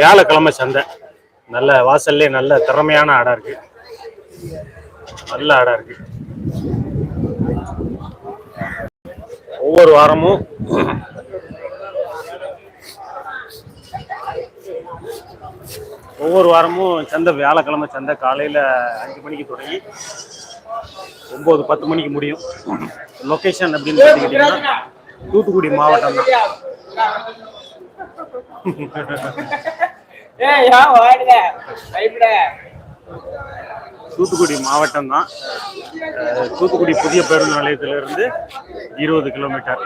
வியாழக்கிழமை சந்தை. நல்ல வாசல்லே நல்ல திறமையான ஆடா இருக்கு. நல்ல ஆடா இருக்கு. ஒவ்வொரு வாரமும் ஒவ்வொரு வாரமும் சந்தை வியாழக்கிழமை சந்தை காலையில் அஞ்சு மணிக்கு தொடங்கி ஒம்பது பத்து மணிக்கு முடியும். லொக்கேஷன் அப்படின்னு பார்த்துக்கிட்டிங்கன்னா தூத்துக்குடி மாவட்டம் தான். தூத்துக்குடி மாவட்டம் தான். தூத்துக்குடி புதிய பேருந்து நிலையத்திலிருந்து இருபது கிலோமீட்டர்.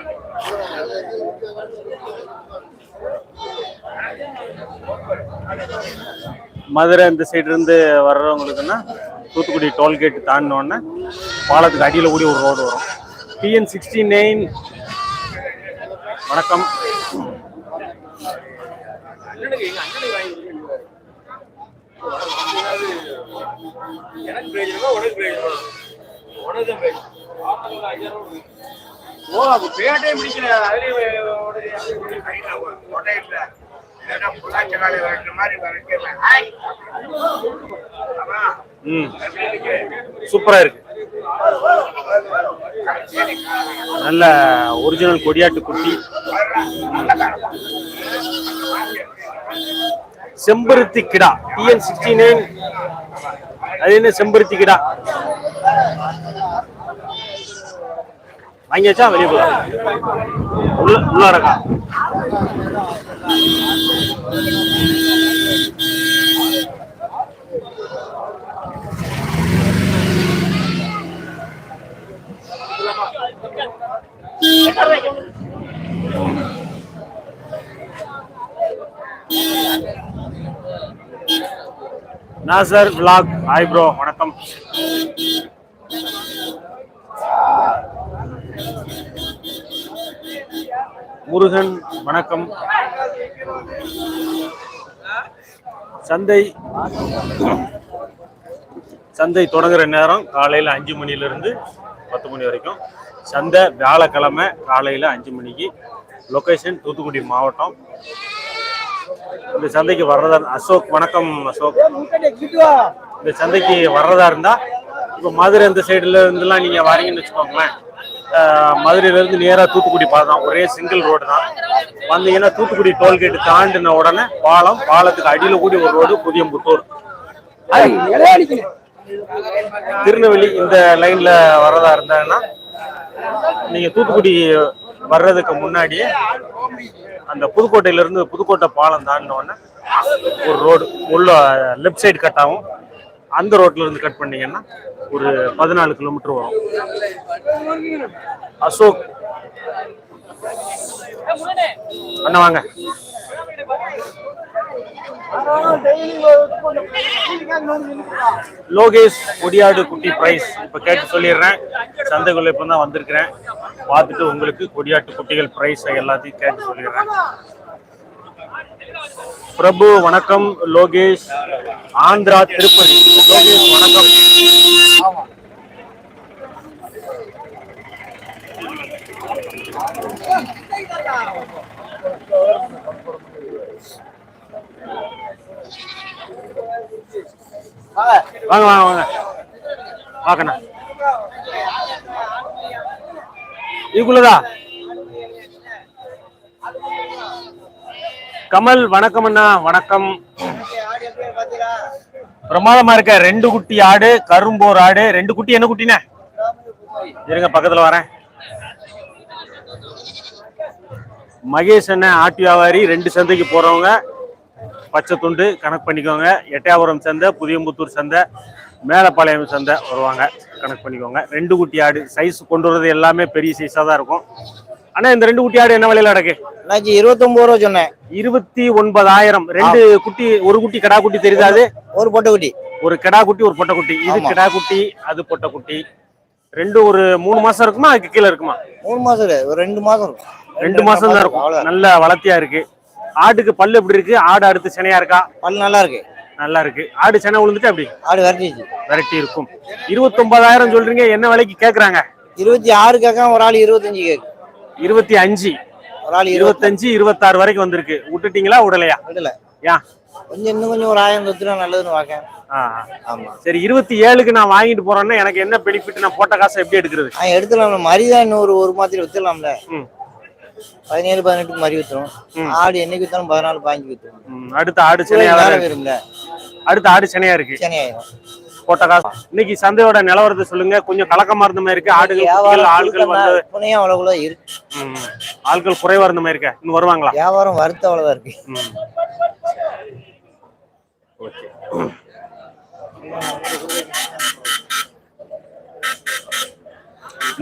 மதுரை இந்த சைடு இருந்து வர்றவங்களுக்குன்னா தூத்துக்குடி டோல்கேட் தாண்டினோடனே பாலத்துக்கு அடியில் கூடி ஒரு ரோடு வரும். டிஎன் சிக்ஸ்டி நைன் வணக்கம். அண்ணனுக்கு எங்க அண்ணனுக்கு வாங்கி கொடுங்க. எனக்கு பிரயோஜனமா உனக்கு பிரயோஜனமா உனக்கு தான் பிரயோஜனம் ஆத்தூர்ல ஐயாயிரம் ரூபாய் கொடுக்கு. ஓ அப்ப பேட்டே பிடிக்கல அதுலயும் உடனே சூப்பராக இருக்கு. நல்ல ஒரிஜினல் கொடியாட்டு குட்டி. செம்பருத்தி கிடா. டிஎன் சிக்ஸ்டி நைன் அது என்ன செம்பருத்தி கிடா? வாங்கியாச்சா வெளியே போகலாம் உள்ள உள்ளாரக்கா நாசர் விலாக் ஹாய் ப்ரோ வணக்கம். முருகன் வணக்கம். சந்தை சந்தை தொடங்குற நேரம் காலையில் அஞ்சு மணிலேருந்து பத்து மணி வரைக்கும். சந்தை வியாழக்கிழமை காலையில் அஞ்சு மணிக்கு. லொக்கேஷன் தூத்துக்குடி மாவட்டம். இந்த சந்தைக்கு வர்றதா அசோக் வணக்கம் அசோக். இந்த சந்தைக்கு வர்றதா இருந்தால் இப்போ மதுரை இந்த சைடுல இருந்துலாம் நீங்கள் வரீங்கன்னு வச்சுக்கோங்களேன். அஹ் மதுரையில இருந்து நேரா தூத்துக்குடி பாலம் ஒரே சிங்கிள் ரோடு தான். வந்தீங்கன்னா தூத்துக்குடி டோல்கேட் தாண்டின உடனே பாலம் பாலத்துக்கு அடியில கூடி ஒரு ரோடு புதியம்புத்தூர். திருநெல்வேலி இந்த லைன்ல வர்றதா இருந்தாங்கன்னா நீங்க தூத்துக்குடி வர்றதுக்கு முன்னாடியே அந்த புதுக்கோட்டையில இருந்து புதுக்கோட்டை பாலம் தாண்டின உடனே ஒரு ரோடு உள்ள லெஃப்ட் சைடு கட் ஆகும். அந்த ரோட்ல இருந்து கட் பண்ணீங்கன்னா ஒரு பதினாலு கிலோமீட்டர் வரும். அசோக். அண்ணா வாங்க. லோகேஷ் கொடியாடு குட்டி பிரைஸ் இப்ப கேட்டு சொல்லிடுறேன். சந்தைக்குள்ள இப்ப தான் வந்திருக்கிறேன். பார்த்துட்டு உங்களுக்கு கொடியாட்டு குட்டிகள் பிரைஸ் எல்லாத்தையும் கேட்டு சொல்லிடுறேன். பிரபு வணக்கம். லோகேஷ் ஆந்திரா திருப்பதி. லோகேஷ் வணக்கம். வாங்க வாங்க வாங்க. வாக்கண்ணா இதுக்குள்ளதா கமல் வணக்கம் அண்ணா வணக்கம். பிரமாதமா இருக்க. ரெண்டு குட்டி ஆடு கரும்போர் ஆடு. ரெண்டு குட்டி என்ன குட்டினே இருங்க பக்கத்துல வரேன். மகேஷ் அண்ணன் ஆட்டு வியாபாரி ரெண்டு சந்தைக்கு போறவங்க. பச்சை துண்டு கணக்கு பண்ணிக்கோங்க. எட்டயாபுரம் சந்தை புதியம்புத்தூர் சந்தை மேலப்பாளையம் சந்தை வருவாங்க. கணக்கு பண்ணிக்கோங்க. ரெண்டு குட்டி ஆடு. சைஸ் கொண்டு வர்றது எல்லாமே பெரிய சைஸாக தான் இருக்கும். அண்ணா இந்த ரெண்டு குட்டி ஆடு என்ன விலையில நடக்கு அண்ணாச்சி இருபத்தொன்பது ரூபா சொன்னேன். இருபத்தி ஒன்பதாயிரம். ரெண்டு குட்டி ஒரு குட்டி கடா குட்டி தெரியுதா ஒரு பொட்டைக்குட்டி ஒரு கிடா குட்டி ஒரு பொட்டை குட்டி. இது. கிடா குட்டி அது பொட்டை குட்டி. ரெண்டு ஒரு மூணு மாசம் இருக்குமா? அதுக்கு கீழே இருக்குமா? மூணு மாசம் இல்ல ஒரு ரெண்டு மாசம் இருக்கும். ரெண்டு மாசம் தான் இருக்கும். நல்ல வளர்த்தியா இருக்கு. ஆட்டுக்கு பல்லு எப்படி இருக்கு? ஆடு அடுத்து சினையா இருக்கா? பல் நல்லா இருக்கு. நல்லா இருக்கு. ஆடு செனை விழுந்துட்டு அப்படி ஆடு விரட்டிச்சு விரட்டி இருக்கும். இருபத்தொன்பதாயிரம் சொல்றீங்க. என்ன விலைக்கு கேக்குறாங்க? இருபத்தி ஆறு கேட்காம ஒரு ஆள் இருபத்தஞ்சு கேக்கு. இருபத்தி அஞ்சு இருபத்தஞ்சு இருபத்தாறு வரைக்கும் வந்திருக்கு. விட்டுட்டீங்களா விடலையா? விடல. ஏன் கொஞ்சம் இன்னும் கொஞ்சம் ஒரு ஆயிரம் தொத்துனா நல்லதுன்னு பார்க்கேன். ஆ, ஆமா. சரி இருபத்தி ஏழுக்கு நான் வாங்கிட்டு போறேன்னா எனக்கு என்ன பெனிஃபிட் நான் போட்ட காசை எப்படி எடுக்கிறது? ஆ எடுத்துலாம்ல மரிதான் இன்னும் ஒரு ஒரு மாத்திரை வித்துலாம்ல. பதினேழு பதினெட்டுக்கு மறி வித்துரும். ஆடு என்னைக்கு வித்தாலும் பதினாலு பாஞ்சு வித்துரும். அடுத்த ஆடு சென்னையா வரும்ல அடுத்த ஆடு சென்னையா இருக்கு? சனி காசு இன்னைக்கு சந்தையோட நிலவரத்தை சொல்லுங்க. கொஞ்சம் கலக்கமா இருந்த மாதிரி இருக்கு. ஆடுகள் ஆள்கள் வந்து அவ்வளவுல இருக்கு. ம், ஆட்கள் குறைவா இருந்த மாதிரி இருக்க. இன்னும் வருவாங்களா? வியாபாரம் வருத்த அவ்வளவுதான் இருக்கு.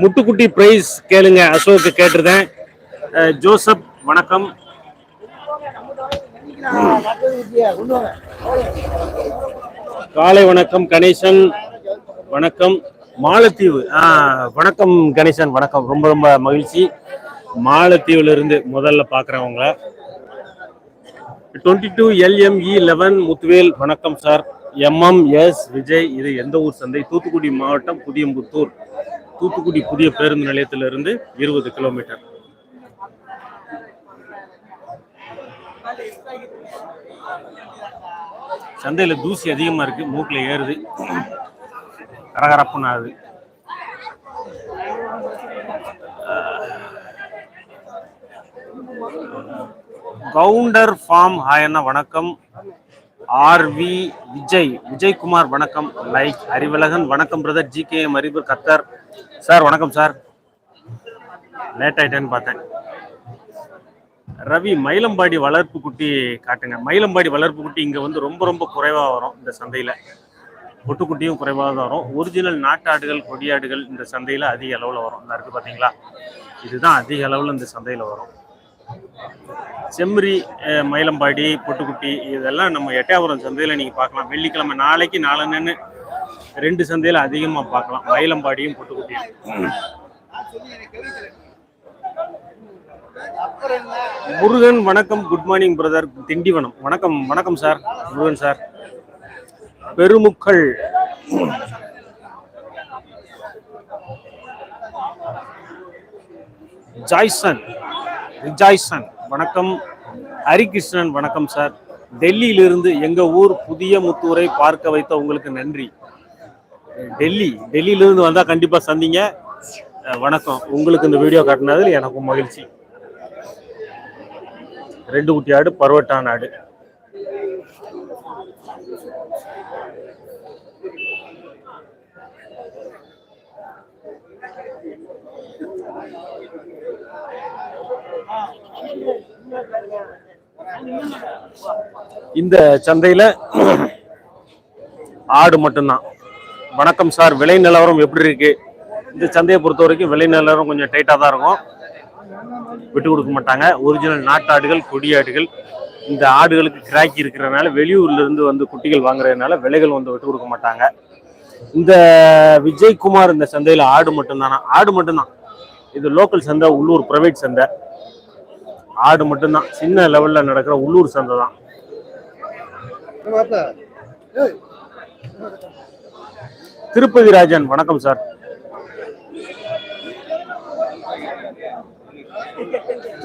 முட்டுக்குட்டி பிரைஸ் கேளுங்க. அசோக்கு கேட்டிருந்தேன். ஜோசப் வணக்கம். காலை வணக்கம் கணேசன். வணக்கம். மாலத்தீவு. வணக்கம் கணேசன். வணக்கம். ரொம்ப ரொம்ப மகிழ்ச்சி. மாலத்தீவுல இருந்து முதல்ல பாக்குறவங்க twenty two LME eleven Muthuvel. வணக்கம் சார். MM S Vijay. இது எந்த ஊர் சந்தை? தூத்துக்குடி மாவட்டம் புதியம்புத்தூர். தூத்துக்குடி புதிய பேருந்து நிலையத்திலிருந்து இருபது கிலோமீட்டர். சந்தையில் தூசி அதிகமாக இருக்குது மூக்கில் ஏறுது. கரகரப்புன்னு ஆகுது கவுண்டர் ஃபார்ம் ஹாயண்ணா வணக்கம். ஆர்வி விஜய் விஜய்குமார் வணக்கம். லைக் அறிவழகன் வணக்கம் பிரதர். ஜி கே எம் அறிவு கத்தர். சார் வணக்கம் சார். லேட் ஆயிட்டேன்னு பார்த்தேன். ரவி மயிலம்பாடி வளர்ப்பு குட்டி காட்டுங்க. மயிலம்பாடி வளர்ப்பு குட்டி இங்கே வந்து ரொம்ப ரொம்ப குறைவாக வரும் இந்த சந்தையில். பொட்டுக்குட்டியும் குறைவாக தான் வரும். ஒரிஜினல் நாட்டாடுகள் கொடியாடுகள் இந்த சந்தையில் அதிக அளவில் வரும். இந்த இருக்குது பார்த்தீங்களா இதுதான் அதிக அளவில் இந்த சந்தையில் வரும். செம்மறி மயிலம்பாடி பொட்டுக்குட்டி இதெல்லாம் நம்ம எட்டயபுரம் சந்தையில் நீங்கள் பார்க்கலாம். வெள்ளிக்கிழமை நாளைக்கு நாளன்னு ரெண்டு சந்தையில் அதிகமாக பார்க்கலாம். மயிலம்பாடியும் பொட்டுக்குட்டியும். முருகன் வணக்கம். Good morning brother Tindivanam. வணக்கம். வணக்கம் சார் முருகன் சார் பெருமுக்கள். ஜாய்சன். ரிஜாய்சன் வணக்கம். ஹரிகிருஷ்ணன் வணக்கம் சார் டெல்லியிலிருந்து எங்க ஊர் புதிய முத்தூரை பார்க்க வைத்த உங்களுக்கு நன்றி. டெல்லி. டெல்லியிலிருந்து வந்தா கண்டிப்பா சந்திங்க. வணக்கம். உங்களுக்கு இந்த வீடியோ காட்டினதில் எனக்கும் மகிழ்ச்சி. ரெண்டு குட்டி ஆடு பருவட்டான ஆடு. இந்த சந்தையில ஆடு மட்டும்தான். வணக்கம் சார். விலை நிலவரம் எப்படி இருக்கு? இந்த சந்தையை பொறுத்த வரைக்கும் விலை நிலவரம் கொஞ்சம் டைட்டா தான் இருக்கும். விட்டு கொடுக்க மாட்டாங்க. ஒரிஜினல் நாட்டாடுகள் கொடியாடுகள் இந்த ஆடுகளுக்கு கிராக்கி இருக்கிறதுனால வெளியூர்ல இருந்து வந்து குட்டிகள் வாங்குறதுனால விலைகள் வந்து விட்டு கொடுக்க மாட்டாங்க. இந்த விஜய்குமார் இந்த சந்தையில ஆடு மட்டும்தானா? ஆடு மட்டும்தான். இது லோக்கல் சந்தை உள்ளூர் பிரைவேட் சந்தை. ஆடு மட்டும்தான். சின்ன லெவல்ல நடக்கிற உள்ளூர் சந்தை தான். திருப்பதி ராஜன் வணக்கம் சார்.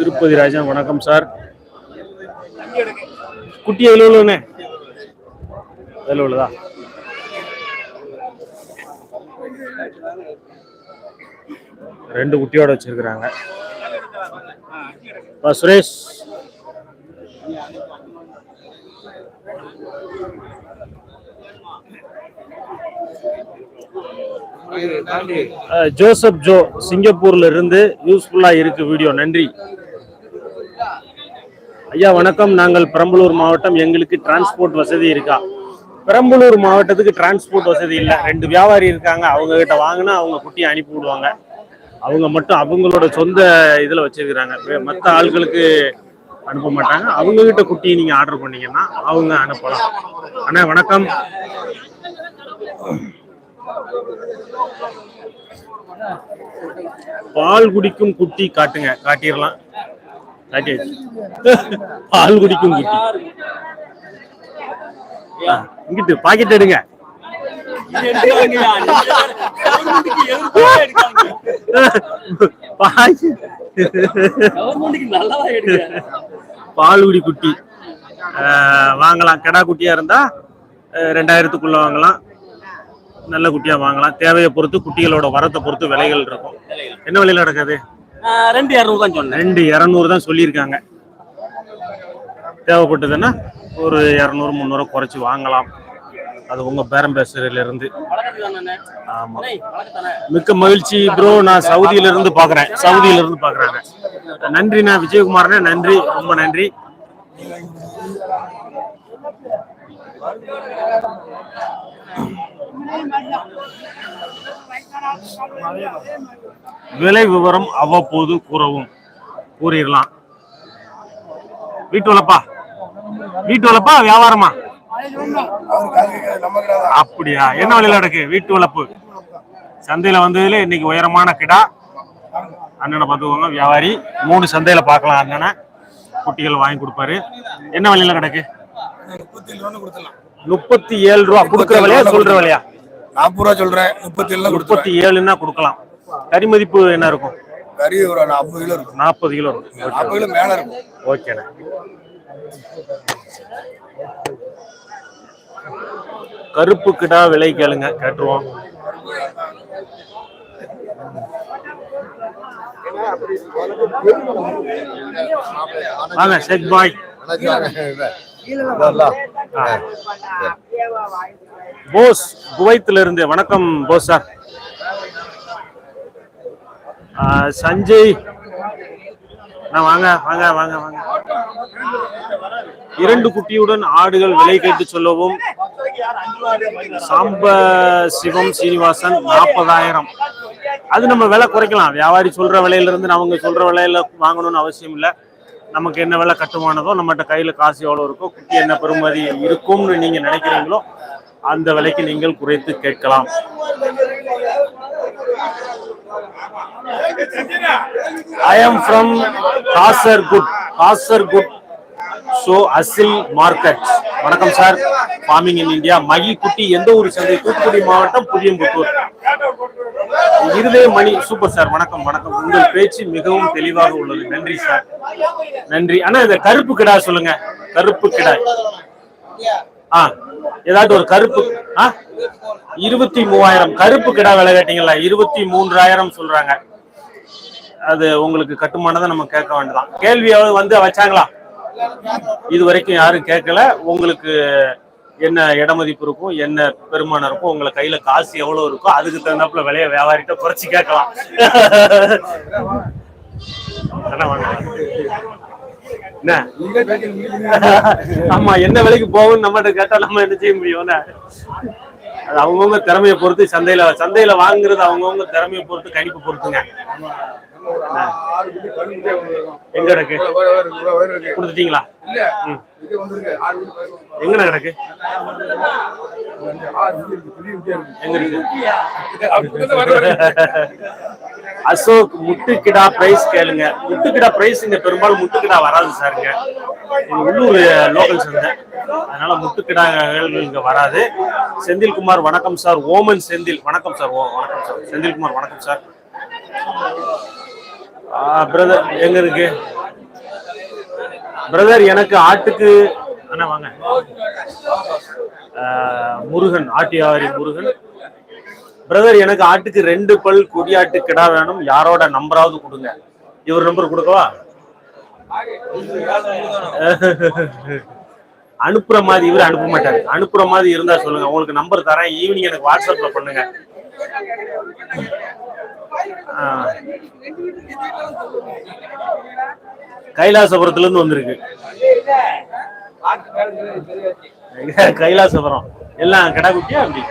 திருப்பதி ராஜன் வணக்கம் சார். குட்டி எவ்வளோ உள்ளனே உள்ளதா? ரெண்டு குட்டியோட வச்சிருக்கிறாங்க. சுரேஷ். ஜோசப் ஜோ சிங்கப்பூர்ல இருந்து யூஸ்ஃபுல்லா இருக்கு வீடியோ நன்றி. ஐயா வணக்கம். நாங்கள் பெரம்பலூர் மாவட்டம். எங்களுக்கு டிரான்ஸ்போர்ட் வசதி இருக்கா? பெரம்பலூர் மாவட்டத்துக்கு டிரான்ஸ்போர்ட் வசதி இல்லை. ரெண்டு வியாபாரி இருக்காங்க. அவங்க கிட்ட வாங்கினா அவங்க குட்டியை அனுப்பி விடுவாங்க. அவங்க மட்டும் அவங்களோட சொந்த இதில் வச்சிருக்கிறாங்க. மற்ற ஆள்களுக்கு ஆட்களுக்கு அனுப்ப மாட்டாங்க. அவங்க கிட்ட குட்டியை நீங்கள் ஆர்டர் பண்ணீங்கன்னா அவங்க அனுப்பலாம். அண்ணா வணக்கம். பால் குடிக்கும் குட்டி காட்டுங்க. காட்டிடலாம். காட்டியாச்சு பால் குடிக்கும் குட்டி இங்கிட்டு பாக்கெட் எடுங்க பால்குடி குட்டி வாங்கலாம் கிடா குட்டியா இருந்தா ரெண்டாயிரத்துக்குள்ள வாங்கலாம் நல்ல குட்டியா வாங்கலாம் தேவையை பொறுத்து குட்டிகளோட வரத்தை பொறுத்து விலைகள் இருக்கும் என்ன விலையில நடக்குது ரெண்டு இரநூறு தான் சொன்னேன். ரெண்டு இரநூறு தான் சொல்லியிருக்காங்க. தேவைப்பட்டதுன்னா ஒரு இரநூறு முந்நூறு குறைச்சி வாங்கலாம். அது உங்க பேரம் பேசுறதுல இருந்து ஆமா. மிக்க மகிழ்ச்சி ப்ரோ நான் சவுதியில இருந்து பாக்குறேன் சவுதியில இருந்து பாக்குறாங்க நன்றிண்ணா விஜயகுமார்ண்ணே. நன்றி. ரொம்ப நன்றி. விலை விவரம் அவ்வப்போது கூறவும் கூறிடலாம். வீட்டு வளப்பா? வீட்டு வளப்பா? வியாபாரமா? அப்படியா? என்ன விலையில நடக்கு? வீட்டு வளர்ப்பு சந்தையில வந்ததுல இன்னைக்கு உயரமான கிடா. அண்ணனை பார்த்துக்கோங்க வியாபாரி. மூணு சந்தையில பார்க்கலாம் அண்ணனை. குட்டிகள் வாங்கி கொடுப்பாரு. என்ன விலையில கிடக்கு முப்பத்தி ஏழு ரூபா. கொடுக்குற விலையா? சொல்ற விலையா? நாற்பது ரூபா சொல்றேன். முப்பத்தி ஏழுல முப்பத்தி ஏழுன்னா கொடுக்கலாம். கறி மதிப்பு என்ன இருக்கும்? கறி ஒரு நாற்பது கிலோ இருக்கும். நாற்பது கிலோ இருக்கும். நாற்பது கிலோ மேல இருக்கும். ஓகேண்ணே கருப்பு கிடா விலை கேளுங்க கேட்டுருவோம். வாங்க ஷேக் பாய். போஸ் குவைத்துல இருந்து வணக்கம் போஸ் சார். சஞ்சய். வாங்க வாங்க வாங்க வாங்க. இரண்டு குட்டியுடன் ஆடுகள் விலை கேட்டு சொல்லவும் சாம்ப சிவம் சீனிவாசன் நாற்பதாயிரம் அது நம்ம விலை குறைக்கலாம். வியாபாரி சொல்ற விலையில இருந்து அவங்க சொல்ற விலையில வாங்கணும்னு அவசியம் இல்லை. நமக்கு என்ன விலை கட்டுமானதோ நம்மகிட்ட கையில காசு எவ்வளவு இருக்கோ குட்டி என்ன பெறுமதி இருக்கும்னு நீங்க நினைக்கிறீங்களோ அந்த விலைக்கு நீங்கள் குறைத்து கேட்கலாம். I am from Kasaragod Kasaragod so Aseel market வணக்கம் சார் ஃபார்மிங் இன் இந்தியா மகி குட்டி எந்த ஊர் சந்தை தூத்துக்குடி மாவட்டம் புதியம்புத்தூர் இருதய மணி. சூப்பர் சார் வணக்கம் வணக்கம். உங்கள் பேச்சு மிகவும் தெளிவாக உள்ளது. நன்றி சார் நன்றி. ஆனா இந்த கருப்பு கிடா சொல்லுங்க. கருப்பு கிடா ஆ ஏதாவது ஒரு கருப்பு ஆ? இருபத்தி மூவாயிரம். கருப்பு கிடா விலை கேட்டீங்களா இருபத்தி மூன்றாயிரம் சொல்றாங்க. அது உங்களுக்கு கட்டுமானதை நம்ம கேட்க வேண்டியதான் கேள்வியாவது வந்து வச்சாங்களா? இது வரைக்கும் யாரும் கேட்கல. உங்களுக்கு என்ன இடமதிப்பு இருக்கும் என்ன பெருமானம் இருக்கும் உங்களை கையில காசு எவ்வளவு இருக்கோ அதுக்கு தகுந்தாப்புல விலைய வியாபாரிட்ட குறைச்சு கேட்கலாம். என்ன ஆமா என்ன விலைக்கு போகும்னு நம்மகிட்ட கேட்டா நம்ம என்ன செய்ய முடியும் அது அவங்கவுங்க திறமையை பொறுத்து சந்தையில சந்தையில வாங்குறது அவங்கவுங்க திறமையை பொறுத்து கணிப்பு பொறுத்துங்க. எங்க கிடக்கு கொடுத்துட்டீங்களா? ம். எங்க கிடக்கு அசோக் முட்டுக்கிடா பிரைஸ் கேளுங்க. முட்டுக்கிடா பிரைஸ் இங்க பெரும்பாலும் முட்டுக்கிடா வராது சாருங்க உள்ளூர் லோக்கல் சந்தை. அதனால முட்டுக்கிடாகள் இங்க வராது. செந்தில்குமார் வணக்கம் சார் ஓமன் செந்தில். வணக்கம் சார் ஓ வணக்கம் சார் செந்தில்குமார் வணக்கம் சார் பிரதர் எங்க இருக்கு? பிரதர் எனக்கு ஆட்டுக்கு அண்ணா வாங்க. ஆஹ், முருகன் ஆட்டியாவாரி முருகன். பிரதர் எனக்கு ஆட்டுக்கு ரெண்டு பல் கொடியாட்டு கிடா வேணும். யாரோட நம்பராவது கொடுங்க. இவர் நம்பர் கொடுக்கவா? அனுப்புற மாதிரி இவர் அனுப்ப மாட்டாரு. அனுப்புற மாதிரி இருந்தா சொல்லுங்க. உங்களுக்கு நம்பர் தரேன். ஈவினிங் எனக்கு வாட்ஸ்அப்ல பண்ணுங்க. கைலாசபுரத்துலேருந்து கைலாசபுரத்துல இருந்து வந்திருக்கு. கைலாசபுரம். எல்லாம் கிடா குட்டியா அப்படி?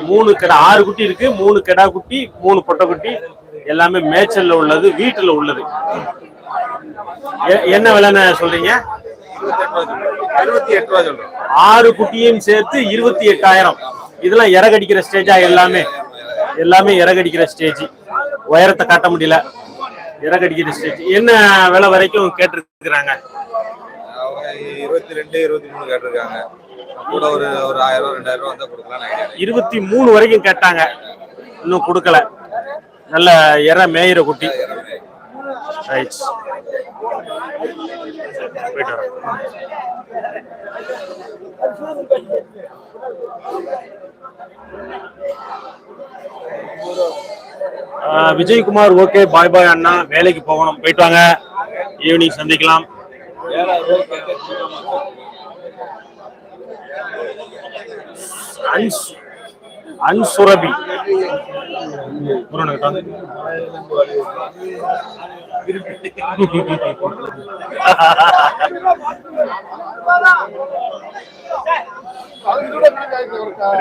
மூணு கிடா ஆறு குட்டி இருக்கு. மூணு கிடா குட்டி மூணு பொட்டை குட்டி. எல்லாமே மேய்ச்சல்ல உள்ளது வீட்டுல உள்ளது. எ- என்ன விலைன்னு சொல்றீங்க? எட்டு ஆறு குட்டியும் சேர்த்து இருபத்தி எட்டாயிரம். இதெல்லாம் இறகடிக்கிற ஸ்டேஜா எல்லாமே. எல்லாமே இறகடிக்கிற ஸ்டேஜ் உயரத்தை காட்ட முடியல. இறகடிக்கிற ஸ்டேஜ் என்ன விலை வரைக்கும் கேட்டிருக்கிறாங்க? இருபத்தி ரெண்டு இருபத்தி மூணு கேட்டிருக்காங்க. கூட ஒரு ஒரு ஆயிரம் ரூபா ரெண்டாயிரம் ரூபா வந்தா கொடுக்கலாம்னு ஐடியா இருபத்தி மூணு வரைக்கும் கேட்டாங்க. இன்னும் கொடுக்கல. நல்ல இற மேயிற குட்டி. ரைட் போயிட்டு வரேன் விஜயகுமார் ஓகே பாய் பாய் அண்ணா வேலைக்கு போகணும். போயிட்டு வாங்க. ஈவினிங் சந்திக்கலாம். அன்ஸ் அன்சுரபி.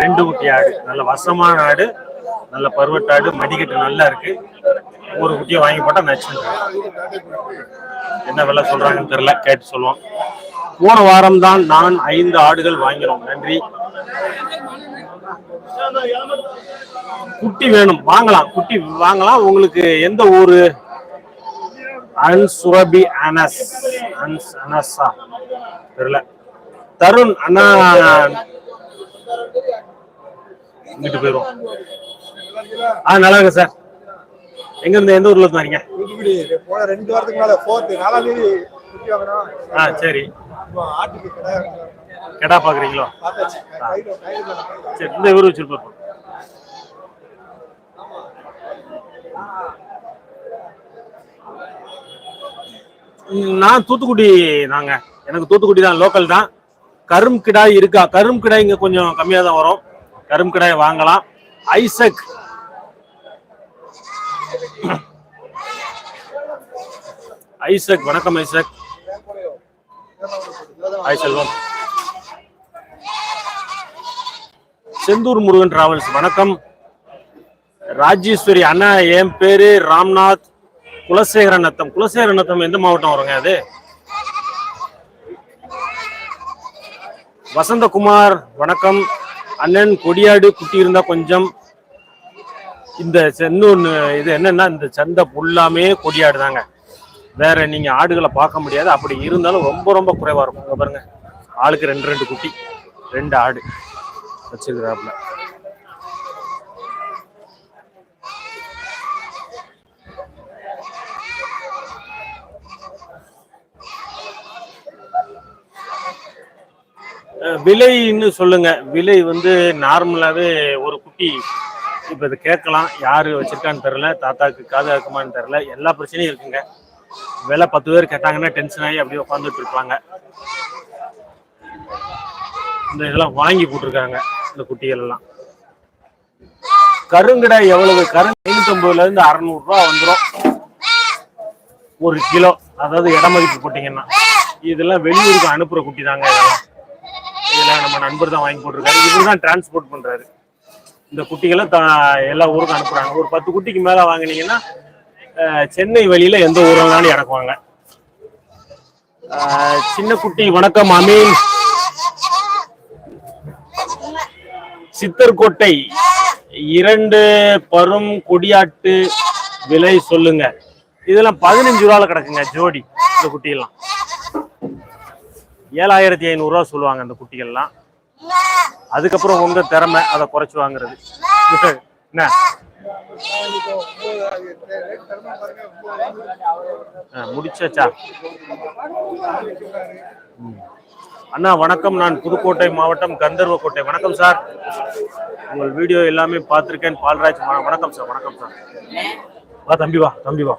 ரெண்டு குட்டி ஆடு. நல்ல வசமான ஆடு. நல்ல பருவட்டாடு மடிக்கட்டு நல்லா இருக்கு. ஒரு குட்டியை வாங்கி போட்டா நச்சு என்ன விலை சொல்றாங்கன்னு தெரியல. கேட்டு சொல்லுவோம். போன வாரம் தான் நான் ஐந்து ஆடுகள் வாங்கினோம். நன்றி. குட்டி வேணும். வாங்கலாம். குட்டி வாங்கலாம். உங்களுக்கு எந்த ஊரு? அன்சுரபி அனஸ். அன்ஸ் அனஸா. தெரியல. தருண் அண்ணா. இங்கிட்டு போயிரும் ஆ நல்லா இருக்கு சார். எங்க இருந்து எந்த ஊர்ல இருந்து வரீங்க? போன ரெண்டு வாரத்துக்கு மேல ஆ சரி. கடை கையில் சரி இந்த இவரு வச்சிருப்பாரு ம், நான் தூத்துக்குடி நாங்க எனக்கு தூத்துக்குடி தான் லோக்கல் தான். கரும் கிடாய் இருக்கா? கரும் கிடாய் இங்க கொஞ்சம் கம்மியா தான் வரும். கரும் கிடாய் வாங்கலாம். ஐசக். ஐசக் வணக்கம் Isaac. Hi Selvam. Sendur Murugan travels வணக்கம். ராஜேஸ்வரி அண்ணா என் பேரு ராம்நாத். குலசேகரன் நத்தம் குலசேகரன் நத்தம் எந்த மாவட்டம் வருங்க அது? வசந்தகுமார் வணக்கம். அண்ணன் கொடியாடு குட்டி இருந்தா கொஞ்சம். இந்த இன்னொன்னு இது என்னன்னா இந்த சந்தை ஃபுல்லாமே கொடியாடு தாங்க வேற நீங்க ஆடுகளை பார்க்க முடியாது. அப்படி இருந்தாலும் ரொம்ப ரொம்ப குறைவா இருக்கும். இங்க பாருங்க. ஆளுக்கு ரெண்டு ரெண்டு குட்டி ரெண்டு ஆடு வச்சிருக்கிறாப்புல. விலைன்னு சொல்லுங்க. விலை வந்து நார்மலாவே ஒரு குட்டி இப்ப இது கேட்கலாம். யாரு வச்சிருக்கான்னு தெரியல. தாத்தாக்கு காது இருக்குமான்னு தெரியல. எல்லா பிரச்சனையும் இருக்குங்க. விலை பத்து பேர் கேட்டாங்கன்னா டென்ஷன் ஆகி அப்படியே உட்காந்துட்டு இருப்பாங்க. இந்த இதெல்லாம் வாங்கி போட்டிருக்காங்க இந்த குட்டிகள் எல்லாம். கருங்கடை எவ்வளவு? கருங்கு ஐநூத்தம்பதுல இருந்து அறுநூறு ரூபா வந்துடும் ஒரு கிலோ. அதாவது இட மதிப்பு போட்டீங்கன்னா. இதெல்லாம் வெளியூருக்கு அனுப்புற குட்டி தாங்க இதெல்லாம். இதெல்லாம் நம்ம நண்பர் தான் வாங்கி போட்டிருக்காரு. இவர் தான் டிரான்ஸ்போர்ட் பண்றாரு. இந்த குட்டிகளை த எல்லா ஊருக்கும் அனுப்புறாங்க. ஒரு பத்து குட்டிக்கு மேல வாங்குனீங்கன்னா சென்னை வழியில எந்த ஊரெல்லாம் இறக்குவாங்க. சின்ன குட்டி வணக்கம் அமீன். சித்தர்கோட்டை இரண்டு பரும் கொடியாட்டு விலை சொல்லுங்க. இதெல்லாம் பதினஞ்சு ரூபால கிடக்குங்க ஜோடி இந்த குட்டியெல்லாம். ஏழாயிரத்தி ஐநூறு ரூபா சொல்லுவாங்க அந்த குட்டிகள்லாம். அதுக்கப்புறம் உங்க திறமை அதை குறைச்சு வாங்குறது. என்ன? ஆ, முடிச்சாச்சா? ம். அண்ணா வணக்கம். நான் புதுக்கோட்டை மாவட்டம் கந்தர்வக்கோட்டை. வணக்கம் சார். உங்கள் வீடியோ எல்லாமே பார்த்துருக்கேன். பால்ராஜ் வணக்கம் சார். வணக்கம் சார். வா தம்பி வா. தம்பி வா.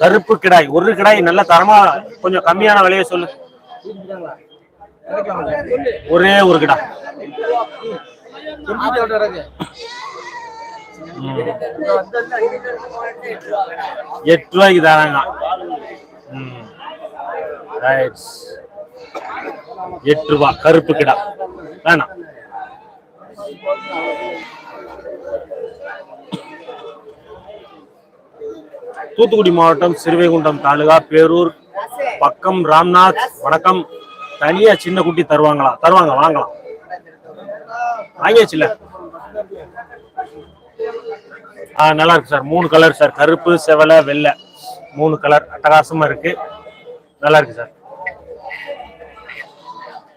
கருப்பு கிடாய். ஒரு கிடாய் நல்ல தரமா கொஞ்சம் கம்மியான விலையை சொல்லு. ஒரே ஒரு கிடா. எட்டு ரூபாய்க்கு தராங்க. எட்டு ரூபா கருப்பு கிடா. வேணாம். தூத்துக்குடி மாவட்டம் சிறுவைகுண்டம் தாலுகா பேரூர் பக்கம் ராம்நாத். வணக்கம். தனியா சின்ன குட்டி தருவாங்களா? தருவாங்க வாங்கலாம் வாங்கியாச்சுல? ஆ நல்லா இருக்கு சார். மூணு கலர் சார். கருப்பு செவலை வெள்ளை. மூணு கலர் அட்டகாசமா இருக்கு. நல்லா இருக்கு சார்.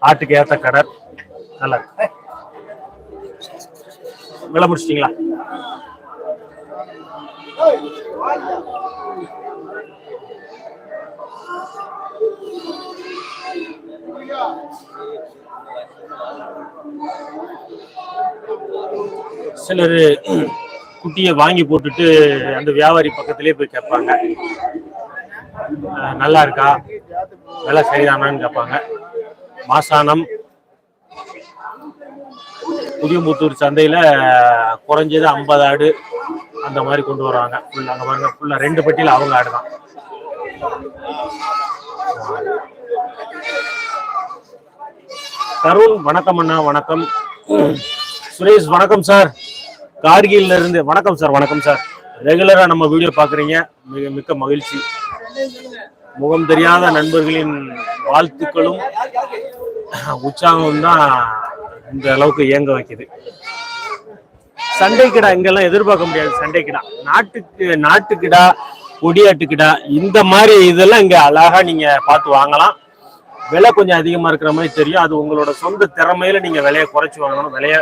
ஆட்டுக்கு ஏத்த கலர் நல்லா இருக்கு விலை முடிச்சிட்டிங்களா? சிலர் குட்டியை வாங்கி போட்டுட்டு அந்த வியாபாரி பக்கத்திலே போய் கேட்பாங்க. நல்லா இருக்கா? நல்லா சரிதானான்னு கேட்பாங்க. மாசானம் புதியமுத்தூர் சந்தையில் குறைஞ்சது ஐம்பது ஆடு அந்த மாதிரி கொண்டு வருவாங்க. ஃபுல்லாக அங்கே பாருங்க ஃபுல்லாக ரெண்டு பட்டியில் அவங்க ஆடு தான் தருண் வணக்கம் அண்ணா வணக்கம். சுரேஷ் வணக்கம் சார். கார்கில்ல இருந்து வணக்கம் சார் வணக்கம் சார். ரெகுலரா நம்ம வீடியோ பாக்குறீங்க. மிக மிக்க மகிழ்ச்சி. முகம் தெரியாத நண்பர்களின் வாழ்த்துக்களும் உற்சாகம் தான் இந்த அளவுக்கு இயங்க வைக்குது. சண்டை கிடா இங்கெல்லாம் எதிர்பார்க்க முடியாது. சண்டை கிடா நாட்டுக்கு நாட்டுக்கிடா கொடியாட்டுக்கிடா இந்த மாதிரி இதெல்லாம் இங்க அழகா நீங்க பார்த்து வாங்கலாம். விலை கொஞ்சம் அதிகமா இருக்கிற மாதிரி தெரியும். அது உங்களோட சொந்த திறமையில நீங்க விலையை குறைச்சு வாங்கணும். விலைய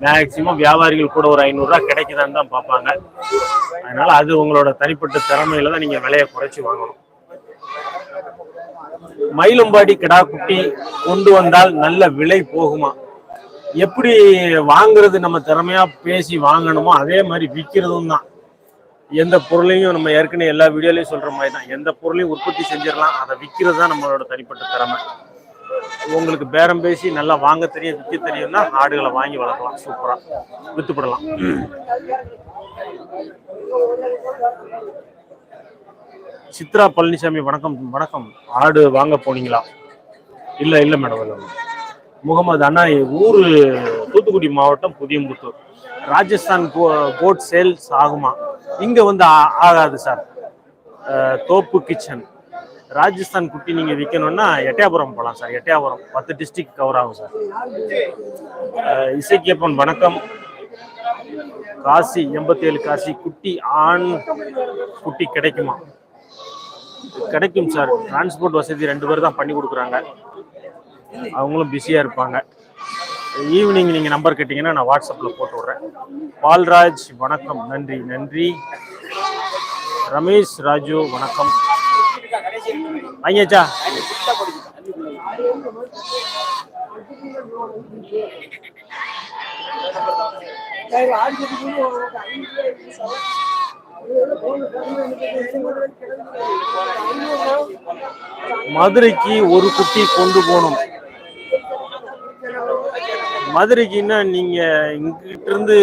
மேக்சிமம் வியாபாரிகள் கூட ஒரு ஐநூறுரூவா கிடைக்குதான்னு தான் பார்ப்பாங்க. அதனால அது உங்களோட தனிப்பட்ட திறமையில தான் நீங்க விலையை குறைச்சு வாங்கணும். மயிலும்பாடி கிடா குட்டி கொண்டு வந்தால் நல்ல விலை போகுமா? எப்படி வாங்குறது நம்ம திறமையா பேசி வாங்கணுமோ அதே மாதிரி விற்கிறதும் தான். எந்த பொருளையும் நம்ம ஏற்கனவே எல்லா வீடியோலையும் சொல்ற மாதிரி தான். எந்த பொருளையும் உற்பத்தி செஞ்சிடலாம். அதை விற்கிறது தான் நம்மளோட தனிப்பட்ட திறமை. உங்களுக்கு பேரம் பேசி நல்லா வாங்க தெரியும் விற்க தெரியும்னா ஆடுகளை வாங்கி வளர்க்கலாம். சூப்பரா. வித்துப்படலாம். சித்ரா பழனிசாமி வணக்கம் வணக்கம். ஆடு வாங்க போனீங்களா? இல்ல இல்ல மேடம் இல்ல முகமது அண்ணா ஊர் தூத்துக்குடி மாவட்டம் புதியம்புத்தூர். ராஜஸ்தான் கோட் சேல்ஸ் ஆகுமா? இங்கே வந்து ஆ- ஆகாது சார். தோப்பு கிச்சன். ராஜஸ்தான் குட்டி நீங்கள் விற்கணும்னா எட்டயாபுரம் போகலாம் சார். எட்டயாபுரம். பத்து டிஸ்ட்ரிக்ட் கவர் ஆகும் சார். இசைக்கியப்பன் வணக்கம். காசி எண்பத்தி ஏழு காசி குட்டி ஆண் குட்டி கிடைக்குமா? கிடைக்கும் சார். டிரான்ஸ்போர்ட் வசதி ரெண்டு பேர் தான் பண்ணி கொடுக்குறாங்க. அவங்களும் பிஸியாக இருப்பாங்க. ஈவினிங் நீங்கள் நம்பர் கேட்டிங்கன்னா நான் வாட்ஸ்அப்பில் போட்டு விட்றேன். பால்ராஜ் வணக்கம். நன்றி நன்றி. ரமேஷ் ராஜு வணக்கம். வாங்கியாச்சா மதுரைக்கு ஒரு குட்டி கொண்டு போகணும். மதுரைக்குன்னா நீங்க இங்கிட்ட இருந்து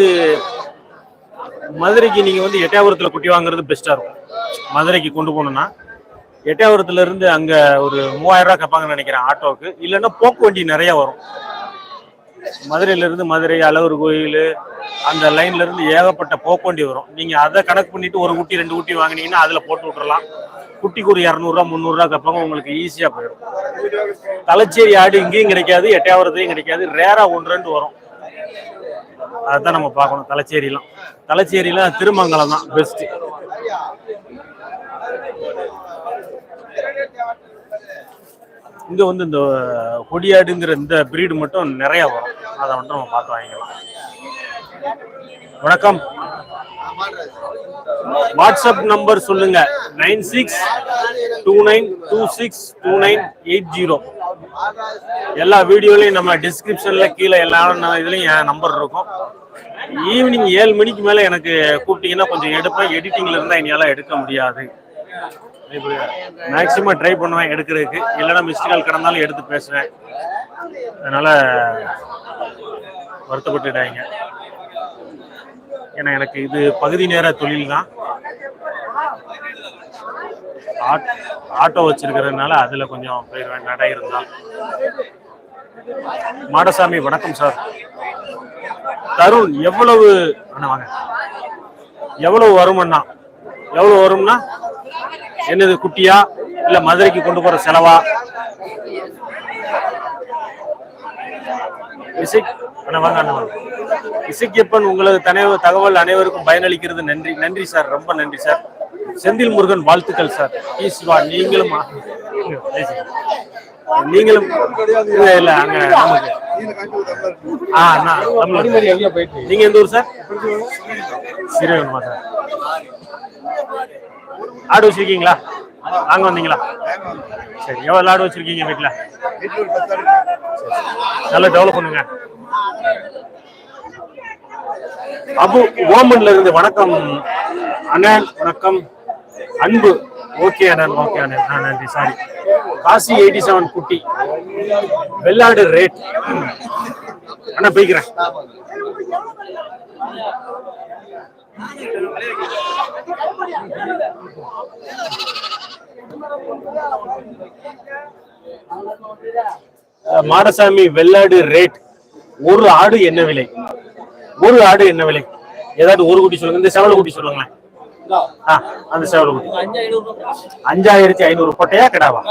மதுரைக்கு நீங்க வந்து எட்டயபுரத்துல குட்டி வாங்குறது பெஸ்டா இருக்கும். மதுரைக்கு கொண்டு போகணும்னா. எட்டயபுரத்துல இருந்து அங்க ஒரு மூவாயிரம் ரூபாய் கேட்பாங்கன்னு நினைக்கிறேன் ஆட்டோவுக்கு இல்லைன்னா போக்கு வண்டி நிறைய வரும். மதுரையில இருந்து மதுரை அழகர் கோயில் அந்த லைன்ல இருந்து ஏகப்பட்ட போக்குவண்டி வரும். நீங்க அதை கணக்கு பண்ணிட்டு ஒரு குட்டி ரெண்டு குட்டி வாங்குனீங்கன்னா அதுல போட்டு விட்றலாம் குட்டிக்கு ஒரு இரநூறுவா முந்நூறுரூவா கேட்பாங்க உங்களுக்கு ஈஸியா போயிடும். தலைச்சேரி ஆடு இங்கேயும் கிடைக்காது எட்டையாவரத்தையும் கிடைக்காது ரேரா ஒன்று ரெண்டு வரும். தான் நம்ம பார்க்கணும் தலைச்சேரிலாம். தலைச்சேரியில திருமங்கலம் தான் பெஸ்ட் இங்கே வந்து இந்த கொடியாடுங்கிற இந்த பிரீடு மட்டும் நிறையா வரும். அதை மட்டும் நம்ம பார்த்து வாங்கிக்கலாம். வணக்கம். வாட்ஸ்அப் நம்பர் சொல்லுங்க. Nine six two nine two six two nine eight zero. எல்லா வீடியோலையும் நம்ம டிஸ்கிரிப்ஷன்ல கீழே எல்லா இதுலையும் என் நம்பர் இருக்கும். ஈவினிங் ஏழு மணிக்கு மேல எனக்கு கூப்பிட்டீங்கன்னா கொஞ்சம் எடுப்பேன். எடிட்டிங்ல இருந்தா என்னால் எடுக்க முடியாது. மேக்சிமம் ட்ரை பண்ணுவேன் எடுக்கிறதுக்கு. இல்லைன்னா மிஸ்டு கால் கிடந்தாலும் எடுத்து பேசுவேன். அதனால் வருத்தப்பட்டுடாங்க ஏன்னா எனக்கு இது பகுதி நேர தொழில் தான் ஆட்- ஆட்டோ வச்சிருக்கிறதுனால அதில் கொஞ்சம் போயிடுவேன் நடை இருந்தால் மாடசாமி வணக்கம் சார். தருண் எவ்வளவு அண்ணா வாங்க. எவ்வளவு வரும் அண்ணா எவ்வளவு வரும்னா? என்னது குட்டியா? இல்ல மதுரைக்கு கொண்டு போற செலவா? இசை வாங்க அண்ணா இசைக்கியப்பன் உங்களது தனவு தகவல் அனைவருக்கும் பயனளிக்கிறது. நன்றி நன்றி சார். ரொம்ப நன்றி சார். செந்தில் முருகன் வாழ்த்துக்கள் சார். ஈஸ்வா நீங்களும் நீங்களும் இல்ல அங்க நமக்கு. ஆ நீங்க எந்த ஊர் சார்? சிறுவன்மா சார் ஆடு வச்சிருக்கீங்களா? வாங்க வந்தீங்களா? சரி எவ்வளவு ஆடு வச்சிருக்கீங்க வீட்டில் நல்லா டெவலப் பண்ணுங்க. அபு ஓமன்ல இருந்து வணக்கம். அண்ணன் வணக்கம். அன்பு. ஓகே அண்ணன் ஓகே அண்ணன். நன்றி சாரி காசி எயிட்டி செவன் குட்டி. வெள்ளாடு ரேட் அண்ணா போய்க்கிறேன் மாடசாமி வெள்ளாடு ரேட் ஒரு ஆடு என்ன விலை? ஒரு ஆடு என்ன விலை? ஏதாவது ஒரு குட்டி சொல்லுங்க. இந்த செவல குட்டி சொல்லுங்களேன். அந்த செவல குட்டி. அஞ்சாயிரத்தி ஐநூறு போட்டையா கிடாவா?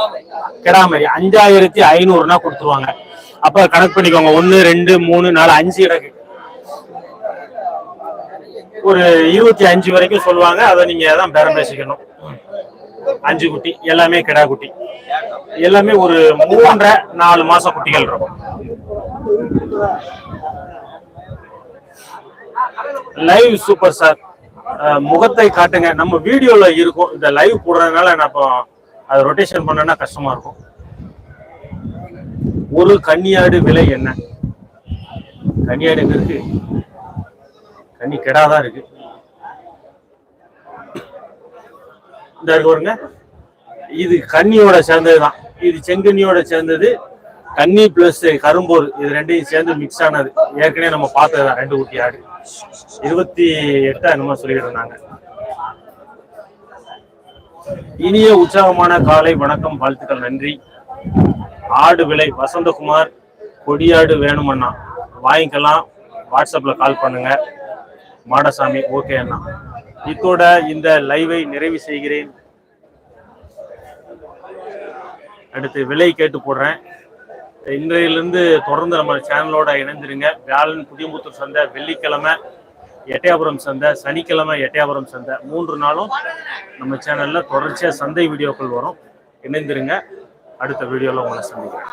கிடா மாதிரி. அஞ்சாயிரத்தி ஐநூறுனா கொடுத்துருவாங்க. அப்ப கணக்கு பண்ணிக்கோங்க. ஒன்னு ரெண்டு மூணு நாலு அஞ்சு கிடக்கு ஒரு இருபத்தி அஞ்சு வரைக்கும் சொல்லுவாங்க. அதை நீங்க தான் பேரம் பேசிக்கணும். அஞ்சு குட்டி எல்லாமே கிடா குட்டி. எல்லாமே ஒரு மூன்றரை நாலு மாசம் குட்டிகள் இருக்கும். லைவ் சூப்பர் சார் முகத்தை காட்டுங்க. நம்ம வீடியோல இருக்கும். இந்த லைவ் போடுறதுனால நான் இப்போ அதை ரொட்டேஷன் பண்ணனா கஷ்டமா இருக்கும். ஒரு கன்னியாடு விலை என்ன? கன்னியாடு தண்ணி கெடாதான் இருக்கு. இந்த பாருங்க. இது கன்னியோட சேர்ந்ததுதான். இது செங்கண்ணியோட சேர்ந்தது. கன்னி பிளஸ் கரும்போர் இது ரெண்டையும் சேர்ந்து மிக்ஸ் ஆனது. ஏற்கனவே நம்ம பார்த்ததுதான் ரெண்டு குட்டி ஆடு. இருபத்தி எட்டா என்னமோ சொல்லிட்டு இருந்தாங்க இனிய உற்சாகமான காலை வணக்கம் வாழ்த்துக்கள் நன்றி. ஆடு விலை வசந்தகுமார் கொடியாடு வேணுமண்ணா. வாங்கிக்கலாம். வாட்ஸ்அப்ல கால் பண்ணுங்க. மாடசாமி ஓகே அண்ணா. இத்தோட இந்த லைவை நிறைவு செய்கிறேன். அடுத்து விலை கேட்டு போடுறேன். இன்றையிலிருந்து தொடர்ந்து நம்ம சேனலோட இணைந்திருங்க. வியாழன் புதியமுத்தூர் சந்தை வெள்ளிக்கிழமை எட்டயபுரம் சந்தை சனிக்கிழமை எட்டயபுரம் சந்தை. மூன்று நாளும் நம்ம சேனலில் தொடர்ச்சியாக சந்தை வீடியோக்கள் வரும். இணைந்திருங்க. அடுத்த வீடியோவில் உங்களை சந்திக்கிறேன்.